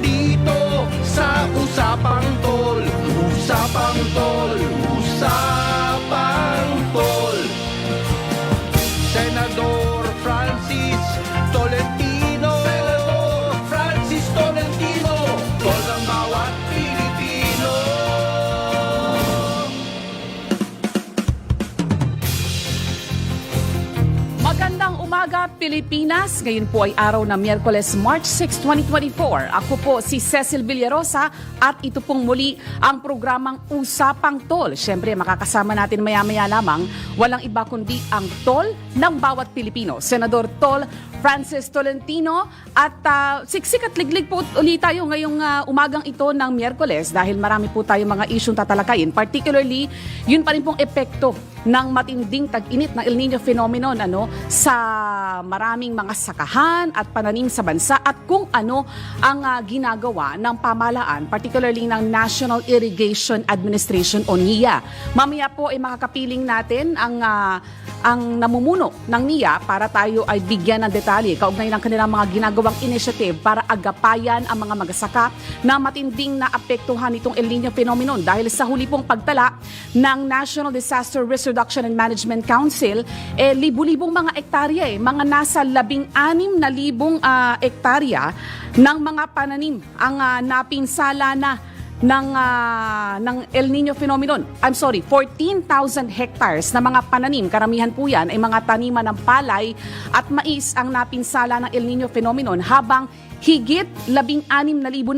dia Pilipinas. Ngayon po ay araw ng Miyerkules, March 6, 2024. Ako po si Cecil Villarosa at ito pong muli ang programang Usapang Tol. Siyempre, makakasama natin maya-maya lamang walang iba kundi ang tol ng bawat Pilipino. Senador Tol Francis Tolentino at ah, siksik at liglig po ulit tayo ngayong ah, umagang ito ng Miyerkules dahil marami po tayong mga isyong tatalakayin. Particularly, yun pa rin pong epekto ng matinding tag-init ng El Nino phenomenon ano sa maraming mga sakahan at pananim sa bansa at kung ano ang ah, ginagawa ng pamahalaan particularly ng National Irrigation Administration o NIA. Mamaya po ay makakapiling natin ang ah, ang namumuno ng NIA para tayo ay bigyan ng detalye kaugnay ng kanilang mga ginagawang initiative para agapayan ang mga magsasaka na matinding naapektuhan itong El Nino phenomenon dahil sa huli pong pagtala ng National Disaster Risk Reduction and Management Council, eh, libu-libong mga ektarya eh, mga nasa labing-anim na libong ah, ektarya ng mga pananim ang ah, napinsala na ng ah, ng El Nino phenomenon. I'm sorry, 14,000 hectares na mga pananim, karamihan po yan ay mga taniman ng palay at mais ang napinsala ng El Nino phenomenon habang higit 16,000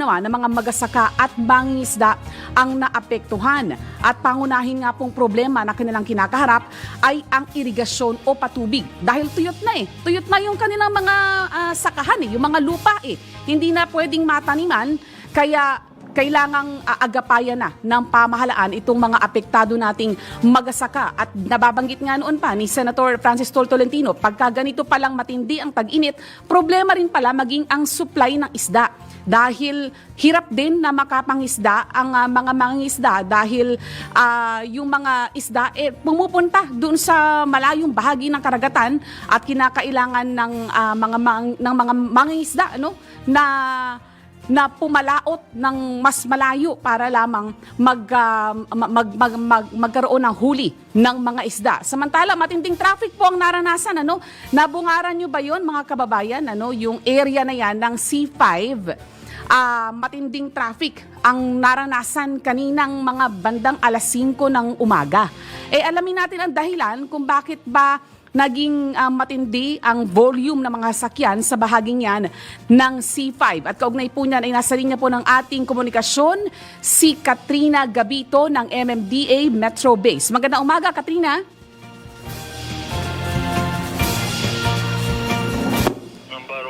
naman ng mga magasaka at mangingisda ang naapektuhan. At pangunahin nga pong problema na kanilang kinakaharap ay ang irigasyon o patubig. Dahil tuyot na eh. Tuyot na yung kanilang mga ah, sakahan eh, yung mga lupa eh. Hindi na pwedeng mataniman, kaya kailangang uh, agapayan na ng pamahalaan itong mga apektado nating magasaka. At nababanggit nga noon pa ni Senator Francis Tol Tolentino, pagka ganito palang matindi ang tag-init, problema rin pala maging ang supply ng isda. Dahil hirap din na makapangisda ang uh, mga mangingisda dahil uh, yung mga isda eh, pumupunta dun sa malayong bahagi ng karagatan at kinakailangan ng uh, mga mang, ng mga mangingisda ano na na pumalaot ng mas malayo para lamang mag, uh, mag, mag, mag, magkaroon ng huli ng mga isda. Samantala, matinding traffic po ang naranasan. Ano? Nabungaran nyo ba yon mga kababayan? Ano? Yung area na yan ng C5, uh, matinding traffic ang naranasan kaninang mga bandang alas 5 ng umaga. Eh alamin natin ang dahilan kung bakit ba naging uh, matindi ang volume ng mga sakyan sa bahaging yan ng C5. At kaugnay po niyan ay nasa linya po ng ating komunikasyon si Katrina Gabito ng MMDA Metro Base. Magandang umaga, Katrina.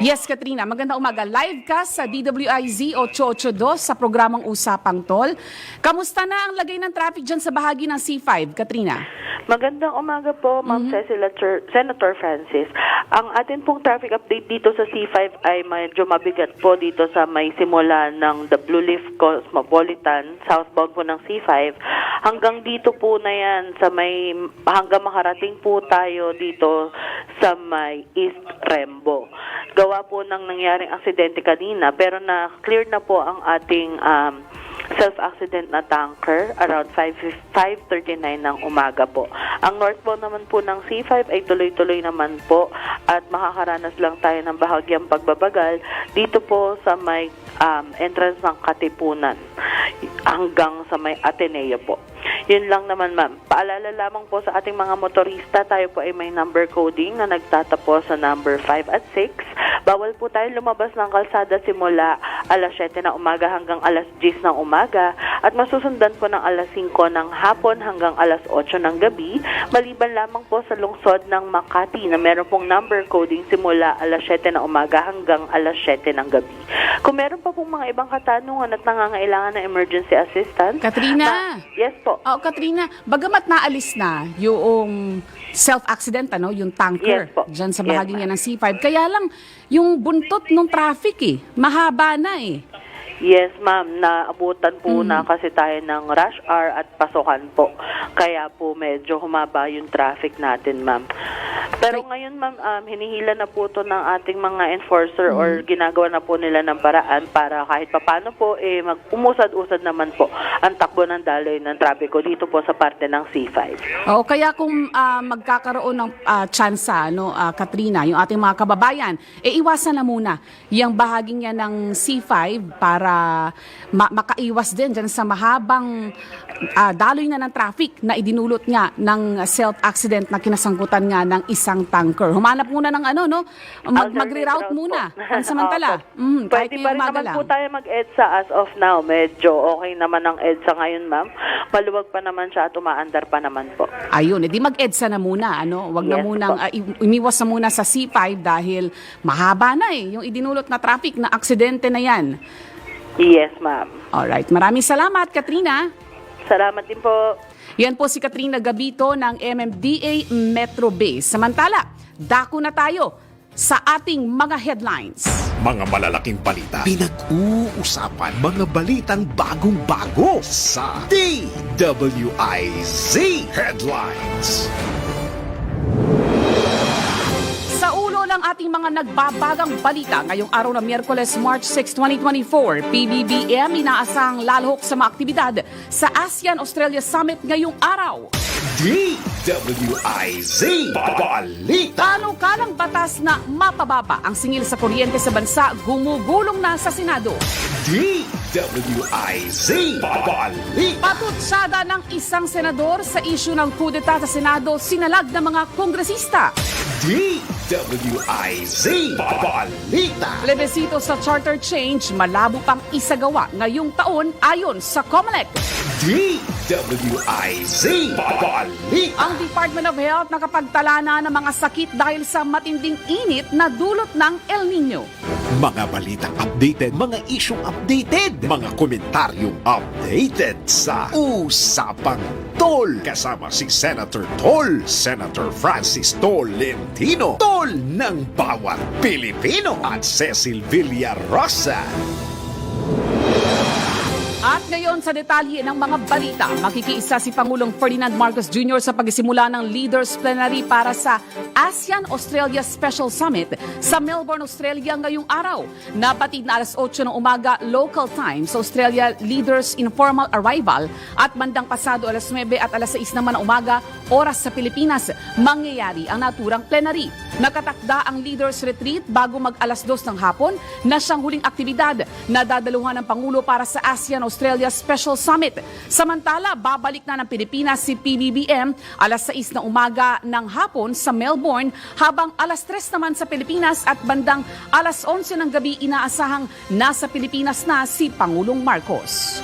Yes, Katrina. Magandang umaga. Live ka sa DWIZ 882 sa programang Usapang Tol. Kamusta na ang lagay ng traffic dyan sa bahagi ng C5, Katrina? Magandang umaga po, Ma'am Cecil at Sir- Senator Francis. Ang atin pong traffic update dito sa C5 ay medyo mabigat po dito sa may simula ng the Blue Leaf Cosmopolitan, southbound po ng C5. Hanggang dito po na yan, sa may, hanggang makarating po tayo dito sa may East Rembo. Gawa po ng nangyaring aksidente kanina, pero na clear na po ang ating um, self-accident na tanker around 5, 5.39 ng umaga po. Ang northbound naman po ng C5 ay tuloy-tuloy naman po at makakaranas lang tayo ng bahagyang pagbabagal dito po sa may um, entrance ng Katipunan hanggang sa may Ateneo po. Yun lang naman ma'am. Paalala lamang po sa ating mga motorista, tayo po ay may number coding na nagtatapos sa number 5 at 6. Bawal po tayo lumabas ng kalsada simula alas 7 ng umaga hanggang alas 10 ng umaga at masusundan po ng alas 5 ng hapon hanggang alas 8 ng gabi maliban lamang po sa lungsod ng Makati na meron pong number coding simula alas 7 ng umaga hanggang alas 7 ng gabi. Kung meron pa pong mga ibang katanungan at nangangailangan ng emergency assistance, Katrina! yes po. Oh, Katrina, bagamat naalis na yung self-accident, ano, yung tanker Yes po. dyan sa Yes, bahagi ma'am. niya ng C5, kaya lang yung buntot ng traffic eh, mahaba na eh. Yes, ma'am. Naabutan po na kasi tayo ng rush hour at pasokan po. Kaya po medyo humaba yung traffic natin, ma'am. Pero ngayon, ma'am, um, hinihila na po to ng ating mga enforcer or ginagawa na po nila ng paraan para kahit papano po, eh, mag umusad-usad naman po ang takbo ng daloy ng trapiko dito po sa parte ng C5. O kaya kung ah, magkakaroon ng ah, tsansa, no, ah, Katrina, yung ating mga kababayan, e iwasan na muna yung bahaging yan ng C5 para ma- makaiwas din dyan sa mahabang ah, daloy na ng traffic na idinulot nga ng self-accident na kinasangkutan nga ng isang tanker. Humanap muna ng ano, no? Mag- magre-route route muna. Pansamantala. Opo. Mm, Pwede pa rin naman lang. po tayo mag-EDSA as of now. Medyo okay naman ang EDSA ngayon, ma'am. Maluwag pa naman siya at umaandar pa naman po. Ayun, edi mag-EDSA na muna, ano? Wag na Yes munang po. i- umiwas na muna sa C5 dahil mahaba na eh, yung idinulot na traffic na aksidente na yan. Yes, ma'am. Alright, maraming salamat, Katrina. Salamat din po. Yan po si Katrina Gabito ng MMDA Metro Base. Samantala, dako na tayo sa ating mga headlines. Mga malalaking balita. Pinag-uusapan mga balitang bagong-bago sa DWIZ Headlines. Ating mga nagbabagang balita ngayong araw na Miyerkules, March 6, 2024, PBBM inaasang lalhok sa mga aktibidad sa ASEAN-Australia Summit ngayong araw. DWIZ Balita. Panukalang batas na mapababa ang singil sa kuryente sa bansa gumugulong na sa Senado. DWIZ Balita. Patutsada ng isang senador sa isyu ng kudeta sa Senado sinalag ng mga kongresista. DWIZ Balita. Plebisito sa charter change malabo pang isagawa ngayong taon ayon sa COMELEC. DWIZ Balita. Ang Department of Health nakapagtala na ng mga sakit dahil sa matinding init na dulot ng El Nino. Mga balitang updated, mga isyong updated, mga komentaryong updated sa Usapang Tol. Kasama si Senator Tol, Senator Francis Tolentino, Tol ng bawat Pilipino at Cecil Villarosa. At ngayon sa detalye ng mga balita, makikiisa si Pangulong Ferdinand Marcos Jr. sa pagsimula ng Leaders Plenary para sa ASEAN-Australia Special Summit sa Melbourne, Australia ngayong araw. Napatid na alas 8 ng umaga local time sa Australia Leaders Informal Arrival at bandang pasado alas 9 at alas 6 naman ng umaga oras sa Pilipinas, mangyayari ang naturang plenary. Nakatakda ang Leaders Retreat bago mag alas 2 ng hapon na siyang huling aktibidad na dadaluhan ng Pangulo para sa ASEAN-Australia Special Summit. Samantala, babalik na ng Pilipinas si PBBM alas 6 ng umaga ng hapon sa Melbourne habang alas 3 naman sa Pilipinas at bandang alas 11 ng gabi inaasahang nasa Pilipinas na si Pangulong Marcos.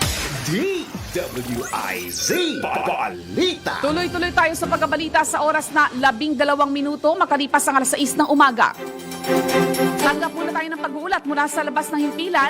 DWIZ Balita. Tuloy-tuloy tayo sa pagkabalita sa oras na labing dalawang minuto makalipas ang alas 6 ng umaga. Tanggap muna tayo ng pag-uulat mula sa labas ng himpilan.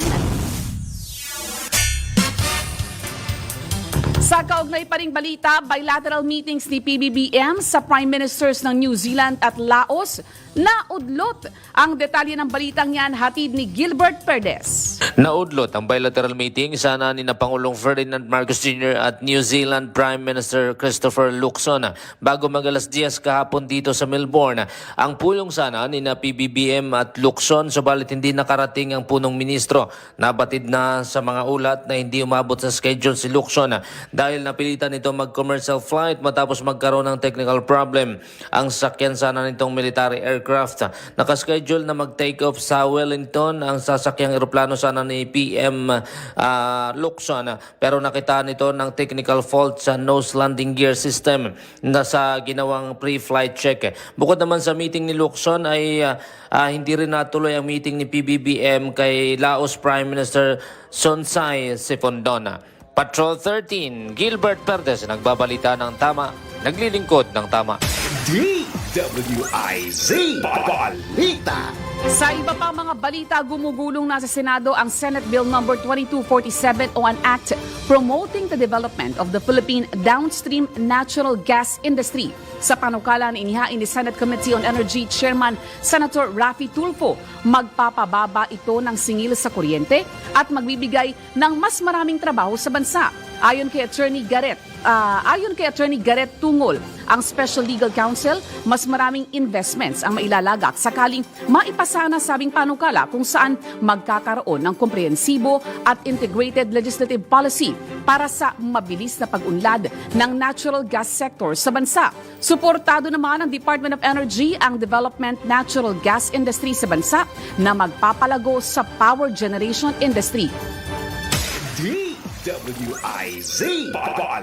Sa kaugnay pa ring balita, bilateral meetings ni PBBM sa Prime Ministers ng New Zealand at Laos naudlot. Ang detalye ng balitang yan hatid ni Gilbert Perdes. Naudlot ang bilateral meeting sana ni na Pangulong Ferdinand Marcos Jr. at New Zealand Prime Minister Christopher Luxon bago magalas 10 kahapon dito sa Melbourne. Ang pulong sana ni na PBBM at Luxon subalit hindi nakarating ang punong ministro. Nabatid na sa mga ulat na hindi umabot sa schedule si Luxon dahil napilitan ito mag-commercial flight matapos magkaroon ng technical problem. Ang sakyan sana nitong military aircraft nakaschedule na mag-take off sa Wellington ang sasakyang eroplano sana ni PM ah, Luxon pero nakita nito ng technical fault sa nose landing gear system na sa ginawang pre-flight check. Bukod naman sa meeting ni Luxon ay ah, ah, hindi rin natuloy ang meeting ni PBBM kay Laos Prime Minister Sonsai Sifondona. Patrol 13, Gilbert Perdes, nagbabalita ng tama, naglilingkod ng tama. DWIZ Balita. Sa iba pa mga balita, gumugulong na sa Senado ang Senate Bill number 2247 o an act promoting the development of the Philippine downstream natural gas industry. Sa panukala na inihain ni Senate Committee on Energy Chairman Senator Rafi Tulfo, magpapababa ito ng singil sa kuryente at magbibigay ng mas maraming trabaho sa bansa. Ayon kay Attorney Garrett, ah, ayon kay Attorney Garrett Tungol, ang Special Legal Counsel, mas maraming investments ang mailalagak sakaling maipasana sabing panukala kung saan magkakaroon ng komprehensibo at integrated legislative policy para sa mabilis na pag-unlad ng natural gas sector sa bansa. Suportado naman ng Department of Energy ang development natural gas industry sa bansa na magpapalago sa power generation industry. DWIZ Balita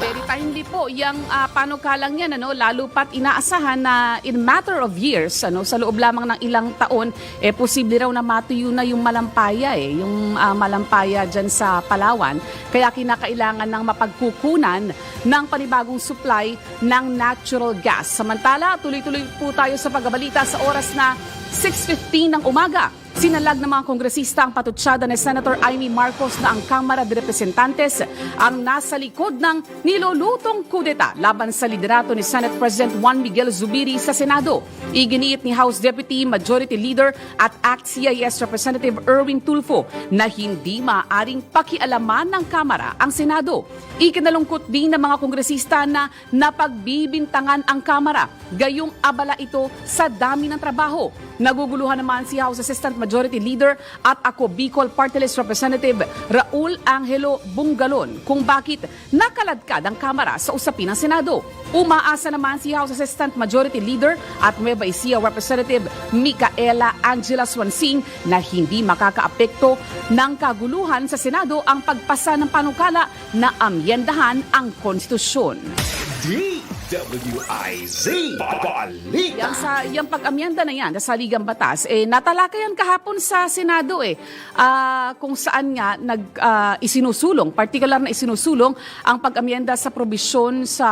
Very timely po yung uh, panukalang yan ano lalo pat inaasahan na in matter of years ano sa loob lamang ng ilang taon eh posible raw na matuyo na yung malampaya eh yung ah, malampaya diyan sa Palawan kaya kinakailangan ng mapagkukunan ng panibagong supply ng natural gas. Samantala, tuloy-tuloy po tayo sa pagbabalita sa oras na 6.15 ng umaga. Sinalag ng mga kongresista ang patutsyada ni Senator Amy Marcos na ang Kamara de Representantes ang nasa likod ng nilulutong kudeta laban sa liderato ni Senate President Juan Miguel Zubiri sa Senado. Iginiit ni House Deputy Majority Leader at ACT-CIS Representative Erwin Tulfo na hindi maaaring pakialaman ng Kamara ang Senado. Ikinalungkot din ng mga kongresista na napagbibintangan ang Kamara. Gayong abala ito sa dami ng trabaho. Naguguluhan naman si House Assistant Majority Leader at ako Bicol Party List Representative Raul Angelo Bungalon kung bakit nakaladkad ang Kamara sa usapin ng Senado. Umaasa naman si House Assistant Majority Leader at Nueva Ecija Representative Micaela Angela Swansing na hindi makakaapekto ng kaguluhan sa Senado ang pagpasa ng panukala na amyendahan ang konstitusyon. DWIZ Balita Yang sa yung pag-amyenda na yan sa Ligang Batas eh natalakayan kahapon sa Senado eh Ah, kung saan nga nag ah, isinusulong particular na isinusulong ang pag-amyenda sa probisyon sa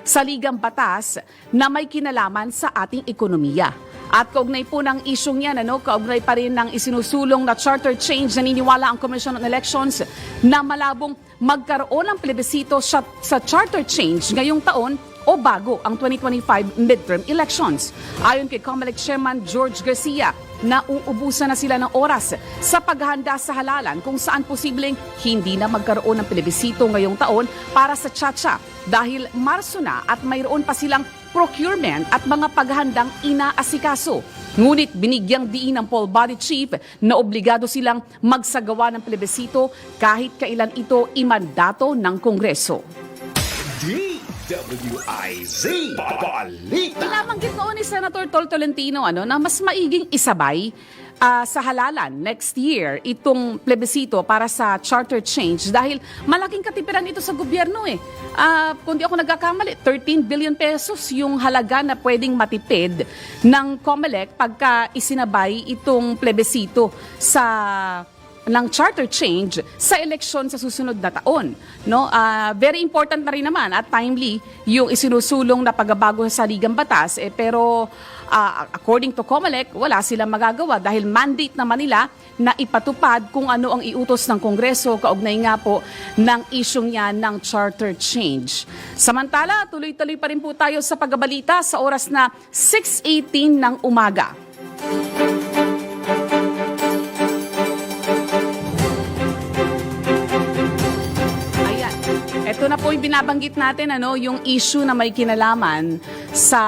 sa Ligang Batas na may kinalaman sa ating ekonomiya. At kaugnay po ng isyong yan, ano, kaugnay pa rin ng isinusulong na charter change, naniniwala ang Commission on Elections na malabong magkaroon ng plebisito sa, sa charter change ngayong taon o bago ang 2025 midterm elections. Ayon kay COMELEC Chairman George Garcia, nauubusan na sila ng oras sa paghahanda sa halalan kung saan posibleng hindi na magkaroon ng plebisito ngayong taon para sa Chacha dahil Marso na at mayroon pa silang procurement at mga paghandang inaasikaso. Ngunit binigyang diin ng Paul Body Chief na obligado silang magsagawa ng plebisito kahit kailan ito imandato ng Kongreso. DWIZ Balita Inabanggit noon ni Senator Tol Tolentino ano, na mas maiging isabay ah, sa halalan next year itong plebisito para sa charter change dahil malaking katipiran ito sa gobyerno eh. Ah, kung di ako nagkakamali, 13 billion pesos yung halaga na pwedeng matipid ng COMELEC pagka isinabay itong plebisito sa ng charter change sa eleksyon sa susunod na taon. No? Ah, very important na rin naman at timely yung isinusulong na pagbabago sa Ligang Batas eh, pero ah, according to COMELEC, wala silang magagawa dahil mandate naman nila na ipatupad kung ano ang iutos ng Kongreso kaugnay nga po ng isyong yan ng charter change. Samantala, tuloy-tuloy pa rin po tayo sa pagbabalita sa oras na 6.18 ng umaga. Yung binabanggit natin, ano, yung issue na may kinalaman sa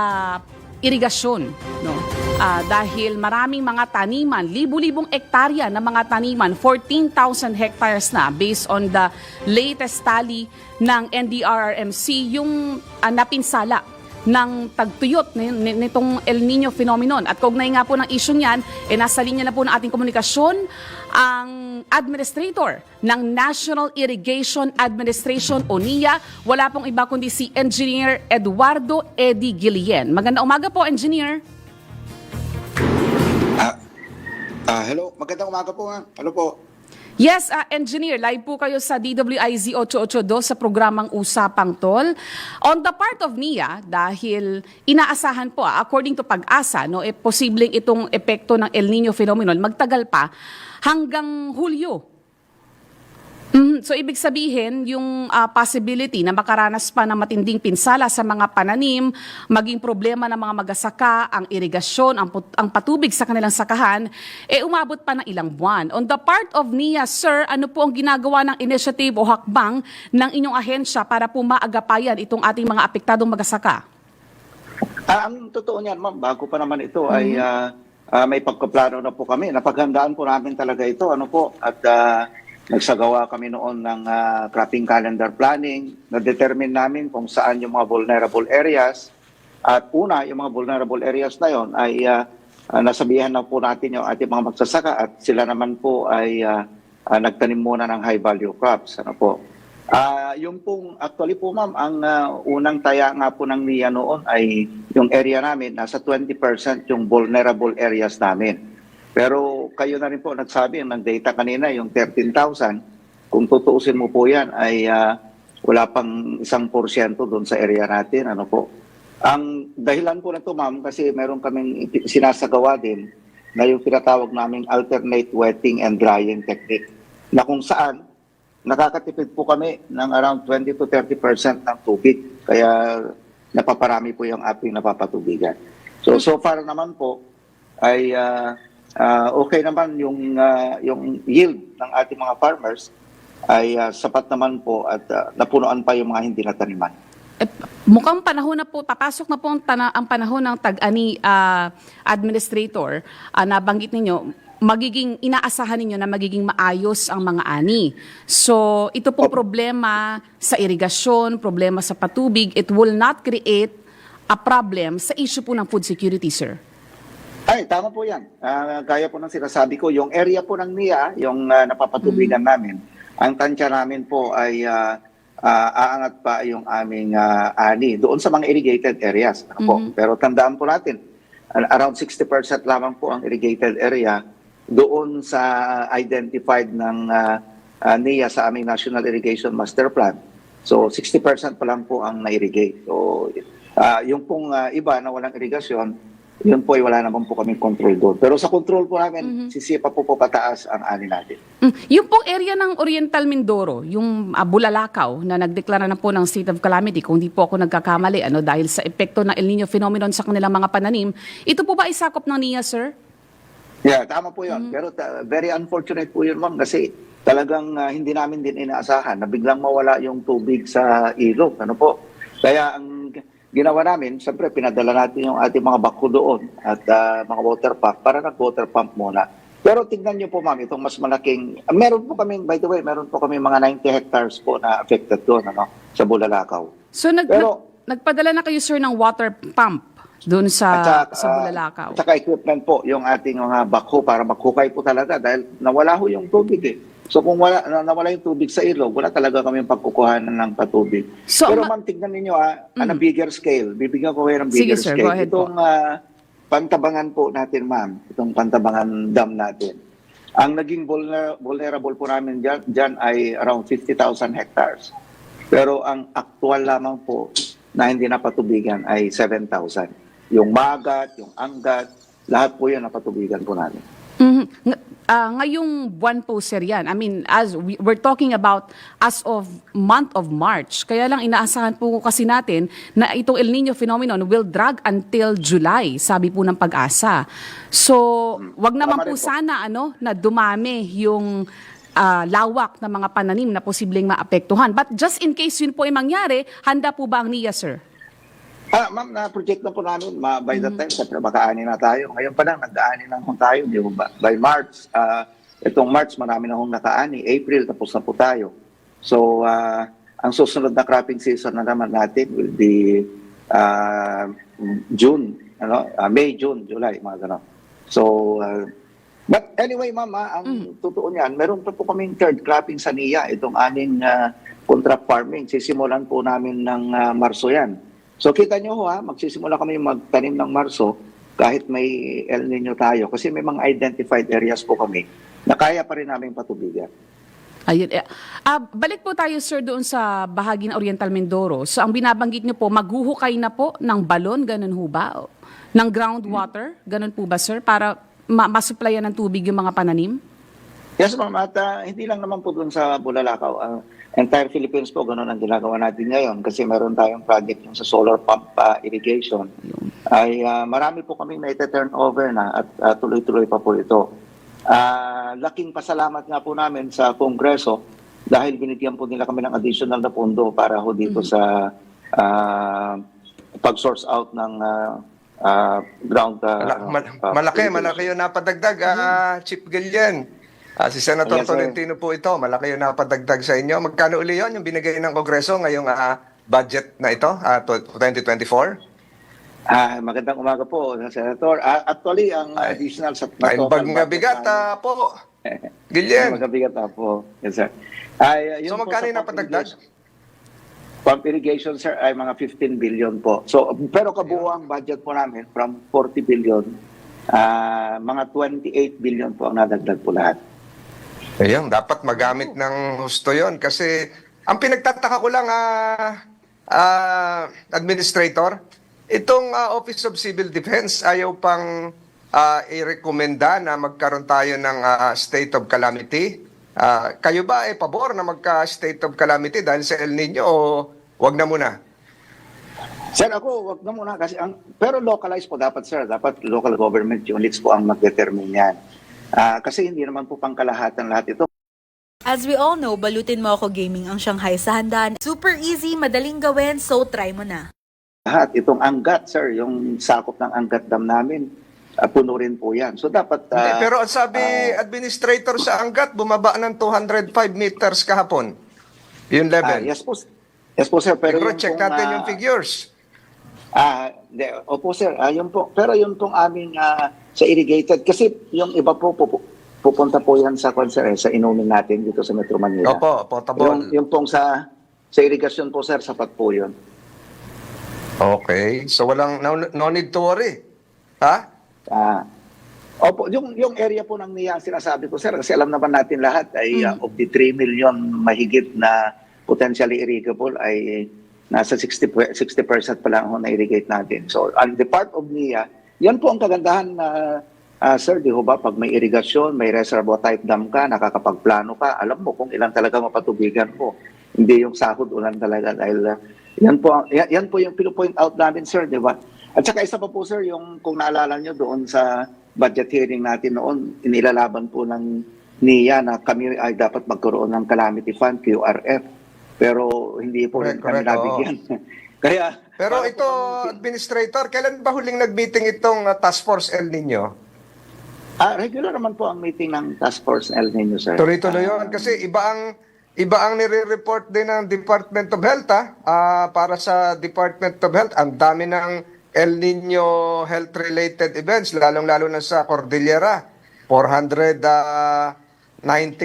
irigasyon. No? Ah, dahil maraming mga taniman, libu-libong ektarya ng mga taniman, 14,000 hectares na based on the latest tally ng NDRRMC, yung ah, napinsala ng tagtuyot ni- ni- nitong El Nino phenomenon. At kaugnay nga po ng issue niyan, eh, nasa linya na po ng ating komunikasyon ang administrator ng National Irrigation Administration o NIA. Wala pong iba kundi si Engineer Eduardo Eddie Guillen. Maganda umaga po, Engineer. Ah, ah, hello, magandang umaga po nga. Ano po? Yes, uh, engineer, live po kayo sa DWIZ 882 sa programang Usapang Tol. On the part of NIA, dahil inaasahan po, ah, according to pag-asa, no, eh, posibleng itong epekto ng El Nino phenomenon magtagal pa hanggang Hulyo. Mhm, So ibig sabihin, yung ah, possibility na makaranas pa ng matinding pinsala sa mga pananim, maging problema ng mga magasaka, ang irigasyon, ang, ang patubig sa kanilang sakahan, eh umabot pa ng ilang buwan. On the part of NIA, sir, ano po ang ginagawa ng initiative o hakbang ng inyong ahensya para po maagapayan itong ating mga apektadong magasaka? Ah, ang totoo niyan, ma'am, bago pa naman ito ay ah, ah, may pagkaplano na po kami. Napaghandaan po namin talaga ito. Ano po? At ah, nagsagawa kami noon ng ah, cropping calendar planning. Na-determine namin kung saan yung mga vulnerable areas. At una, yung mga vulnerable areas na yon ay ah, nasabihan na po natin yung ating mga magsasaka at sila naman po ay ah, ah, nagtanim muna ng high value crops. Ano po? Ah, yung pong actually po ma'am, ang ah, unang taya nga po ng NIA noon ay yung area namin nasa 20% yung vulnerable areas namin. Pero kayo na rin po nagsabi ng data kanina yung 13,000. Kung tutuusin mo po 'yan ay ah, wala pang isang porsyento doon sa area natin, ano po. Ang dahilan po nito ma'am kasi meron kaming sinasagawa din na yung tinatawag naming alternate wetting and drying technique na kung saan nakakatipid po kami ng around 20 to 30% ng tubig. Kaya napaparami po yung ating napapatubigan. So, so far naman po ay ah, ah, okay naman yung, ah, yung yield ng ating mga farmers ay ah, sapat naman po at ah, napunuan pa yung mga hindi nataniman. Eh, mukhang panahon na po, papasok na po ang, tana- ang panahon ng tag-ani ah, administrator. Ah, nabanggit ninyo, magiging, inaasahan ninyo na magiging maayos ang mga ani. So, ito pong problema sa irigasyon, problema sa patubig, it will not create a problem sa issue po ng food security, sir. Ay, tama po yan. Ah, gaya po ng sinasabi ko, yung area po ng NIA, yung ah, napapatubigan namin, ang tansya namin po ay ah, ah, aangat pa yung aming ah, ani doon sa mga irrigated areas. Ano po. Pero tandaan po natin, around 60% lamang po ang irrigated area doon sa identified ng ah, ah, NIA sa aming National Irrigation Master Plan. So 60% pa lang po ang na-irrigate. So ah, yung pong ah, iba na walang irigasyon, yun po ay wala naman po kaming control doon. Pero sa control po namin, sisipa po po pataas ang ani natin. Mm, Yung pong area ng Oriental Mindoro, yung ah, Bulalakaw na nagdeklara na po ng state of calamity, kung di po ako nagkakamali, ano, dahil sa epekto ng El Nino phenomenon sa kanilang mga pananim, ito po ba isakop ng NIA, sir? Yeah, tama po yun. Pero ta- very unfortunate po yun, ma'am, kasi talagang ah, hindi namin din inaasahan na biglang mawala yung tubig sa ilog. Ano po? Kaya ang ginawa namin, siyempre pinadala natin yung ating mga bako doon at ah, mga water pump para nag-water pump muna. Pero tignan niyo po ma'am, itong mas malaking, ah, meron po kami, by the way, meron po kami mga 90 hectares po na affected doon ano, sa Bulalakaw. So nag, Pero- nag- nagpadala na kayo, sir, ng water pump doon sa, saka, sa ah, Bulalakaw. At saka equipment po, yung ating mga backhoe para maghukay po talaga dahil nawala ho yung tubig eh. So kung wala na, nawala yung tubig sa ilog, wala talaga kami pagkukuhanan ng patubig. So, Pero ma- ma'am, tignan ninyo ah, on a bigger scale. Bibigyan ko kayo ng Sige, bigger sir. scale. Go ahead po. Itong ah, pantabangan po natin ma'am, itong pantabangan dam natin. Ang naging vulner- vulnerable po namin dyan, dyan ay around 50,000 hectares. Pero ang actual lamang po na hindi napatubigan ay 7,000. Yung magat, yung anggat, lahat po yan napatubigan po namin. Mhm. Ng- ah, ngayong buwan po, sir, yan. I mean, as we, we're talking about as of month of March. Kaya lang inaasahan po kasi natin na itong El Nino phenomenon will drag until July, sabi po ng pag-asa. So, wag naman Tama po po. sana ano, na dumami yung ah, lawak ng mga pananim na posibleng maapektuhan. But just in case yun po ay mangyari, handa po ba ang NIA, sir? Ah, ma'am, na-project na po namin. Ma, by the time, siyempre, makaani na tayo. Ngayon pa lang, nag-aani na kung tayo. Di ba? By March, ah, itong March, marami na akong nakaani. April, tapos na po tayo. So, ah, ang susunod na cropping season na naman natin will be ah, June, ano, ah, May, June, July, mga gano'n. So, ah, but anyway, ma'am, ah, ang totoo niyan, meron pa po kaming third cropping sa NIA, itong aming ah, contract farming. Sisimulan po namin ng ah, Marso yan. So kita nyo ho ha, magsisimula kami magtanim ng Marso kahit may El Nino tayo kasi may mga identified areas po kami na kaya pa rin namin patubigan. Ayun. Ah, balik po tayo sir doon sa bahagi ng Oriental Mindoro. So ang binabanggit niyo po, maghuhukay na po ng balon, ganun ho ba? O, Ng groundwater, ganun po ba sir? Para ma- masuplayan ng tubig yung mga pananim? Yes, ma'am. At ah, hindi lang naman po dun sa Bulalakaw. Ang entire Philippines po, ganun ang ginagawa natin ngayon kasi meron tayong project yung sa solar pump ah, irrigation. Ay ah, marami po kaming na-turn over na at ah, tuloy-tuloy pa po ito. Ah, laking pasalamat nga po namin sa Kongreso dahil binigyan po nila kami ng additional na pondo para ho dito sa ah, pag-source out ng ah, ah, ground Mala- mal- ah, malaki, malaki yung napadagdag, ah, Chief Gillian. Ah, si Senator Yes. Tolentino po ito, malaki yung napadagdag sa inyo. Magkano uli yun yung binigay ng Kongreso ngayong ah, budget na ito, ah, tw- 2024? Ah, magandang umaga po, Senator. Ah, actually, ang Ay, additional sa Ay, total bag nga budget bigat namin- ah, po. Ay, Gillian. magabigat na po. Yes, sir. Ay, So yun po magkano yung irrigation- Pump irrigation, sir, ay mga 15 billion po. So, pero kabuuang budget po namin from 40 billion, ah, mga 28 billion po ang nadagdag po lahat. Ayun, dapat magamit ng husto yon kasi ang pinagtataka ko lang, ah, ah, Administrator, itong ah, Office of Civil Defense ayaw pang ah, i-rekomenda na magkaroon tayo ng ah, state of calamity. Ah, kayo ba ay pabor na magka-state of calamity dahil sa El Nino o wag na muna? Sir, ako, wag na muna kasi ang pero localized po dapat, sir. Dapat local government units po ang mag-determine yan. Ah, kasi hindi naman po pangkalahatan lahat ito. As we all know, balutin mo ako gaming ang Shanghai sa handaan. Super easy, madaling gawin, so try mo na. Lahat, itong anggat, sir, yung sakop ng anggat dam namin, ah, puno rin po yan. So dapat... Hindi, ah, pero ang sabi ah, administrator sa Angat, bumaba ng 205 meters kahapon. Yung level. yes po, yes po, sir. Pero yung check pong, natin ah, yung figures. Ah, de, opo sir, ah, yun po. Pero yun pong aming ah, sa irrigated kasi yung iba po pupu- pupunta po yan sa sir, eh, sa inumin natin dito sa Metro Manila. Opo, Yung, potable. yung pong sa sa irrigation po sir, sapat po yun. Okay. So walang no, no need to worry. Ha? Ah, opo, yung yung area po ng niya sinasabi ko sir kasi alam naman natin lahat ay ah, of the 3 million mahigit na potentially irrigable ay nasa 60 per- 60% pa lang ho na irrigate natin. So, on the part of NIA, yan po ang kagandahan na ah, sir, di ho ba, pag may irrigasyon, may reservoir type dam ka, nakakapagplano ka, alam mo kung ilan talaga mapatubigan mo. Hindi yung sahod ulan talaga dahil ah, yan po yan, yan po yung pino-point out namin sir, di ba? At saka isa pa po sir, yung kung naalala nyo doon sa budget hearing natin noon, inilalaban po ng NIA na kami ay dapat magkaroon ng calamity fund, QRF. Pero hindi po Correct, kami correct, nabigyan. Kaya Pero po ito, administrator, kailan ba huling nag-meeting itong uh, Task Force El Nino? Ah, regular naman po ang meeting ng Task Force El Nino, sir. Tuloy-tuloy Ah, yun. Kasi iba ang iba ang nire-report din ng Department of Health? Ah, para sa Department of Health. Ang dami ng El Nino health-related events, lalong-lalo na sa Cordillera. 490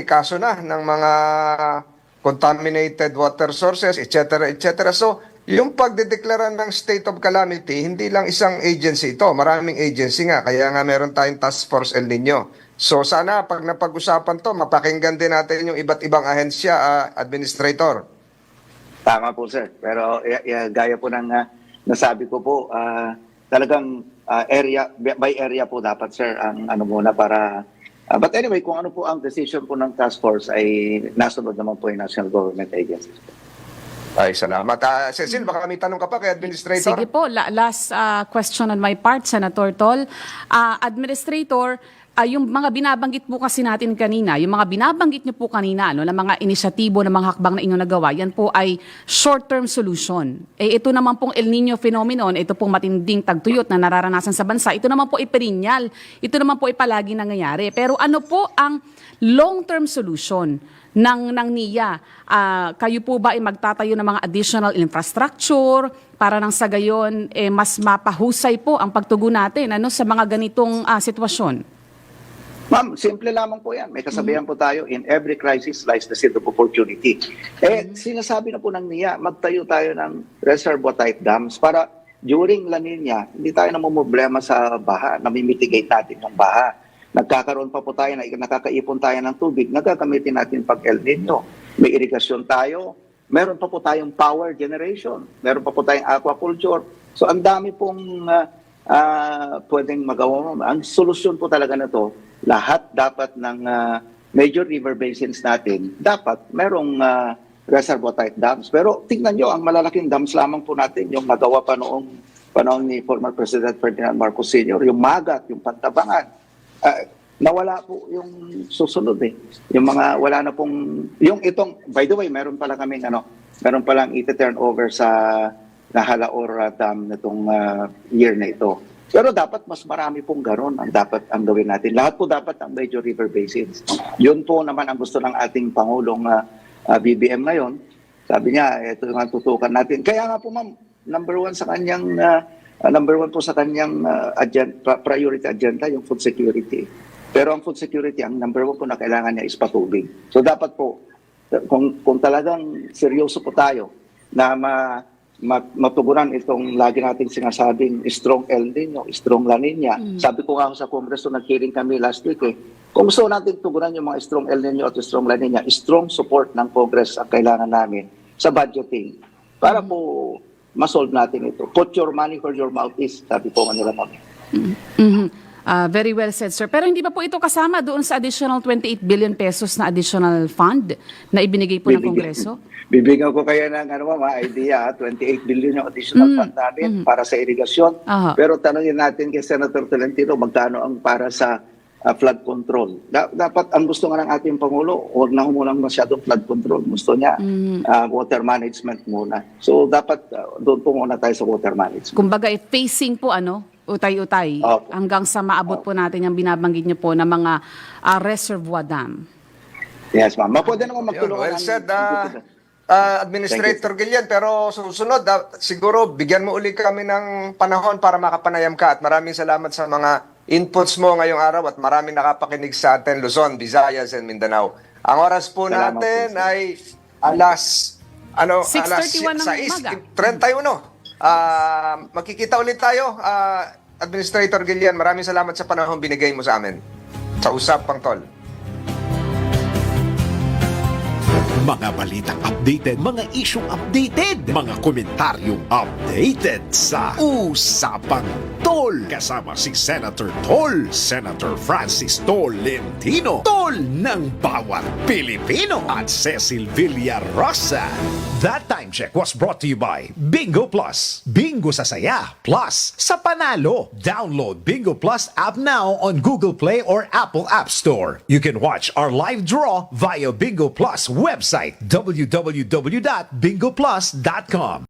kaso na ng mga contaminated water sources, etc. etc. So, yung pagdedeklara ng state of calamity, hindi lang isang agency ito, maraming agency nga, kaya nga meron tayong task force El Nino. So sana pag napag-usapan to, mapakinggan din natin yung iba't ibang ahensya, ah, administrator. Tama po, sir. Pero y- y- gaya po ng ah, nasabi ko po, ah, talagang ah, area by area po dapat, sir, ang ano muna para... ah, but anyway, kung ano po ang decision po ng task force ay nasunod naman po yung national government agencies. Ay, salamat. Ah, Cecil, baka may tanong ka pa kay administrator? Sige po, la- last ah, question on my part, Senator Tol. Ah, Administrator, ah, yung mga binabanggit po kasi natin kanina, yung mga binabanggit niyo po kanina, no, na mga inisyatibo, na mga hakbang na inyong nagawa, yan po ay short-term solution. Eh, ito naman pong El Nino phenomenon, ito pong matinding tagtuyot na nararanasan sa bansa, ito naman po iperinyal, ito naman po ipalagi nangyayari. Pero ano po ang long-term solution ng ng NIA. Ah, kayo po ba ay magtatayo ng mga additional infrastructure para nang sa gayon eh, mas mapahusay po ang pagtugon natin ano sa mga ganitong ah, sitwasyon? Ma'am, simple lamang po yan. May kasabihan po tayo, in every crisis lies the seed of opportunity. Eh, sinasabi na po ng NIA, magtayo tayo ng reservoir type dams para during La Nina, hindi tayo namumblema sa baha, namimitigate natin yung baha. Nagkakaroon pa po tayo, na, nakakaipon tayo ng tubig, nagagamitin natin pag El Nino. May irigasyon tayo, meron pa po tayong power generation, meron pa po tayong aquaculture. So ang dami pong ah, ah, pwedeng magawa. Ang solusyon po talaga na to, lahat dapat ng ah, major river basins natin, dapat merong ah, reservoir type dams. Pero tingnan nyo, ang malalaking dams lamang po natin, yung nagawa pa noong panahon ni former President Ferdinand Marcos Sr., yung Magat, yung Pantabangan. Ah, nawala po yung susunod eh. Yung mga, wala na pong, yung itong, by the way, meron pala kaming ano, meron palang iti-turn over sa Nahalaor Dam nitong ah, year na ito. Pero dapat mas marami pong garon ang dapat ang gawin natin. Lahat po dapat ang major river basins. Yun po naman ang gusto ng ating Pangulong ah, ah, BBM ngayon. Sabi niya, ito yung tutukan natin. Kaya nga po ma'am, number one sa kanyang ah, number one po sa kanyang ah, agen- pra- priority agenda yung food security. Pero ang food security, ang number one po na kailangan niya is patubig. So dapat po, kung, kung talagang seryoso po tayo na ma, ma, matugunan itong lagi nating sinasabing strong El Nino, strong La Nina. Sabi ko nga sa Kongreso, nag-hearing kami last week eh. Kung gusto natin tugunan yung mga strong El Nino at strong La Nina, strong support ng Congress ang kailangan namin sa budgeting para po masolve natin ito. Put your money where your mouth is, sabi po nga nila ma'am. Mhm. Ah, very well said, sir. Pero hindi ba po ito kasama doon sa additional 28 billion pesos na additional fund na ibinigay po ng Bibigyan- Kongreso? Bibigyan ko kayo ng ano, mga idea, ah, 28 billion yung additional fund namin para sa irigasyon. Aha. Pero tanongin natin kay Senator Tolentino magkano ang para sa ah, flood control. Da- dapat ang gusto nga ng ating Pangulo, huwag na munang masyadong flood control. Gusto niya ah, water management muna. So dapat ah, doon po muna tayo sa water management. Kumbaga, eh, facing po ano, utay-utay, Opo. hanggang sa maabot po natin yung binabanggit niyo po na mga ah, reservoir dam. Yes, ma'am. Ma, Pwede naman Yun, magtulungan. well ang- said, ah, ah, Administrator Gillian. Pero susunod, ah, siguro bigyan mo uli kami ng panahon para makapanayam ka. At maraming salamat sa mga inputs mo ngayong araw at maraming nakapakinig sa atin, Luzon, Visayas, and Mindanao. Ang oras po Salamat natin po, sir. ay alas ano, 6:31 ng alas umaga. 31. Ah, makikita ulit tayo, ah, Administrator Gillian. Maraming salamat sa panahon binigay mo sa amin. Sa Usapang Tol. Mga balitang updated, mga isyong updated, mga komentaryong updated sa Usapang Tol. Kasama si Senator Tol, Senator Francis Tolentino, Tol ng bawat Pilipino at Cecil Villarosa. That time check was brought to you by Bingo Plus. Bingo sa saya, plus sa panalo. Download Bingo Plus app now on Google Play or Apple App Store. You can watch our live draw via Bingo Plus website www.bingoplus.com.